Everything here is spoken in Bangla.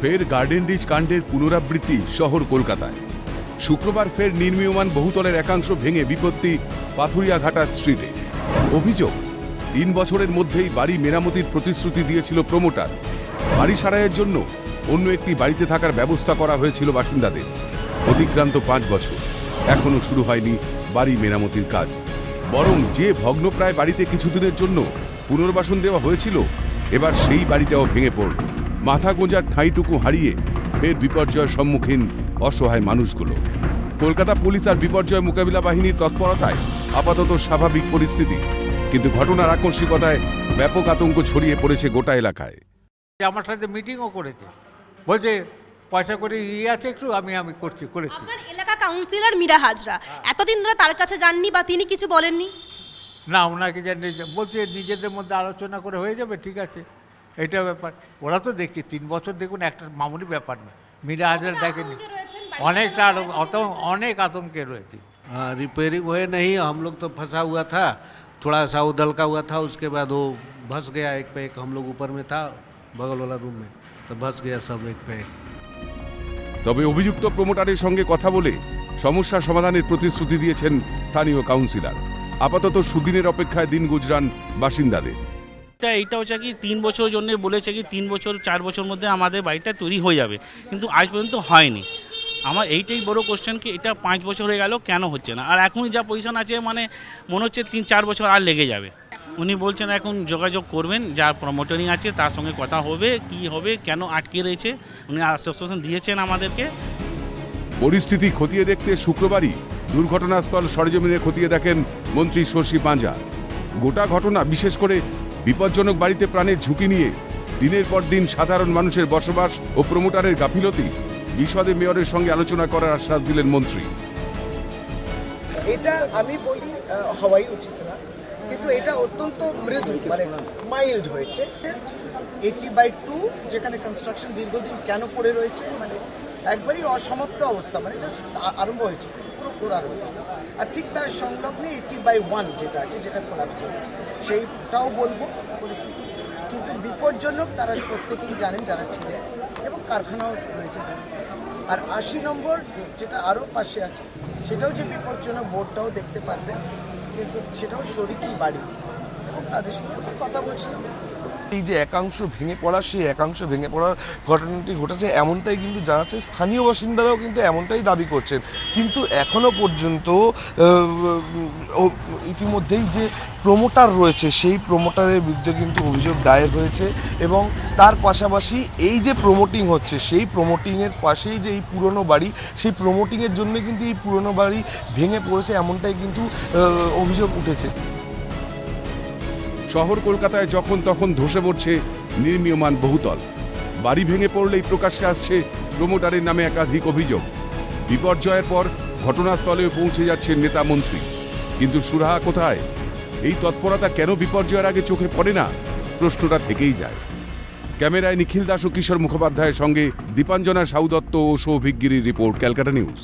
ফের গার্ডেন রিচ কাণ্ডের পুনরাবৃত্তি শহর কলকাতায়। শুক্রবার ফের নির্মীয়মান বহুতলের একাংশ ভেঙে বিপত্তি পাথুরিয়াঘাটা স্ট্রিটে। অভিযোগ, তিন বছরের মধ্যেই বাড়ি মেরামতির প্রতিশ্রুতি দিয়েছিল প্রমোটার। বাড়ি সারাইয়ের জন্য অন্য একটি বাড়িতে থাকার ব্যবস্থা করা হয়েছিল বাসিন্দাদের। অতিক্রান্ত পাঁচ বছর এখনও শুরু হয়নি বাড়ি মেরামতির কাজ। বরং যে ভগ্নপ্রায় বাড়িতে কিছুদিনের জন্য পুনর্বাসন দেওয়া হয়েছিল, এবার সেই বাড়িটাও ভেঙে পড়ল। মাথা গোঁজার ঠাঁইটুকু হারিয়ে ফের বিপর্যয়ের সম্মুখীন অসহায় মানুষগুলো। কলকাতা পুলিশ আর বিপর্যয় মোকাবিলা বাহিনীর তৎপরতায় আপাতত স্বাভাবিক পরিস্থিতি কিন্তু ঘটনার আকস্মিকতায় ব্যাপক আতঙ্ক ছড়িয়ে পড়েছে গোটা এলাকায়। আমার সাথে মিটিংও করেছে। বলছে পয়সা করে ইয়ে আছে একটু আমি আমি করছি করেছি। আপনার এলাকা কাউন্সিলর মীরা হাজরা এতদিন ধরে তার কাছে যাননি বা তিনি কিছু বলেননি? না ওনাকে জানি বলছে নিজেদের মধ্যে আলোচনা করে হয়ে যাবে ঠিক আছে। এটা ব্যাপার ওরা তো দেখছে তিন বছর দেখুন একটা মামুলি ব্যাপার না মীরা হাজার দেখেনি আতঙ্কে রয়েছেন বাড়িতে? অনেকটা আরো- অত অনেক আতঙ্কে রয়েছে हाँ रिपेयरिंग हुए नहीं हम लोग तो फंसा हुआ था थोड़ा सा उदल का हुआ था उसके बाद वो भस गया एक पे एक हम लोग ऊपर में था बगल वाला रूम में तो भस गया सब एक पे एक তবে অভিযুক্ত প্রমোটারের সঙ্গে কথা বলে সমস্যা সমাধানের প্রতিশ্রুতি দিয়েছেন স্থানীয় কাউন্সিলর আপাতত সুদিনের অপেক্ষায় দিন গুজরান বাসিন্দাদের এটা এইটা হচ্ছে কি তিন বছর জন্য বলেছে কি তিন বছর, চার বছর মধ্যে আমাদের বাড়িটা তৈরি হয়ে যাবে। কিন্তু আজ পর্যন্ত হয়নি। আমার এইটাই বড় কোশ্চেন কি এটা পাঁচ বছর হয়ে গেল, কেন হচ্ছে না? আর এখনই যা পজিশন আছে মানে মনে হচ্ছে তিন, চার বছর আর লেগে যাবে। উনি বলছেন এখন যোগাযোগ করবেন যার প্রমোটারিং আছে তার সঙ্গে কথা হবে, কি হবে, কেন আটকে রয়েছে? উনি আশ্বাসন দিয়েছেন আমাদেরকে। পরিস্থিতি খতিয়ে দেখতে শুক্রবারই দুর্ঘটনাস্থল সরেজমিনে খতিয়ে দেখেন মন্ত্রী শশী পাঁজা। গোটা ঘটনা বিশেষ করে বিপজ্জনক বাড়িতে প্রাণের ঝুঁকি নিয়ে দিনের পর দিন সাধারণ মানুষের বসবাস ও প্রমোটারের গাফিলতি বিশদে মেয়রের সঙ্গে আলোচনা করার আশ্বাস দিলেন মন্ত্রী। এটা আমি বলি হওয়াই উচিত না। কিন্তু এটা অত্যন্ত মৃদু মানে মাইল্ড হয়েছে। এইটি বাই টু যেখানে কনস্ট্রাকশন দীর্ঘদিন কেন পড়ে রয়েছে মানে একবারই অসমাপ্ত অবস্থা মানে জাস্ট আরম্ভ হয়েছে, পুরো খোলা রয়েছে। আর ঠিক তার সংলগ্নে এইটি বাই ওয়ান যেটা আছে, যেটা কোলাপস হবে সেইটাও বলব পরিস্থিতি। কিন্তু বিপজ্জনক তারা প্রত্যেকেই জানেন যারা ছিলেন এবং কারখানাও রয়েছে। আর আশি নম্বর যেটা আরও পাশে আছে, সেটাও যে বিপজ্জনক বোর্ডটাও দেখতে পারবেন, কিন্তু সেটাও শরীরই বাড়ি। এবং তাদের সঙ্গে কথা বলছিলাম। এই যে একাংশ ভেঙে পড়া, সেই একাংশ ভেঙে পড়ার ঘটনাটি ঘটেছে, এমনটাই কিন্তু জানাচ্ছে স্থানীয় বাসিন্দারাও কিন্তু এমনটাই দাবি করছেন। কিন্তু এখনও পর্যন্ত ইতিমধ্যেই যে প্রমোটার রয়েছে, সেই প্রমোটারের বিরুদ্ধে কিন্তু অভিযোগ দায়ের হয়েছে এবং তার পাশাপাশি এই যে প্রমোটিং হচ্ছে, সেই প্রমোটিংয়ের পাশেই যে এই পুরনো বাড়ি, সেই প্রমোটিংয়ের জন্য কিন্তু এই পুরনো বাড়ি ভেঙে পড়েছে, এমনটাই কিন্তু অভিযোগ উঠেছে। শহর কলকাতায় যখন তখন ধসে পড়ছে নির্মীয়মান বহুতল। বাড়ি ভেঙে পড়লেই প্রকাশ্যে আসছে প্রমোটারের নামে একাধিক অভিযোগ। বিপর্যয়ের পর ঘটনাস্থলেও পৌঁছে যাচ্ছেন নেতা মন্ত্রী। কিন্তু সুরাহা কোথায়? এই তৎপরতা কেন বিপর্যয়ের আগে চোখে পড়ে না? প্রশ্নটা থেকেই যায়। ক্যামেরায় নিখিল দাস ও কিশোর মুখোপাধ্যায়ের সঙ্গে দীপাঞ্জনা সাউ দত্ত ও সৌভিক রিপোর্ট, ক্যালকাটা নিউজ।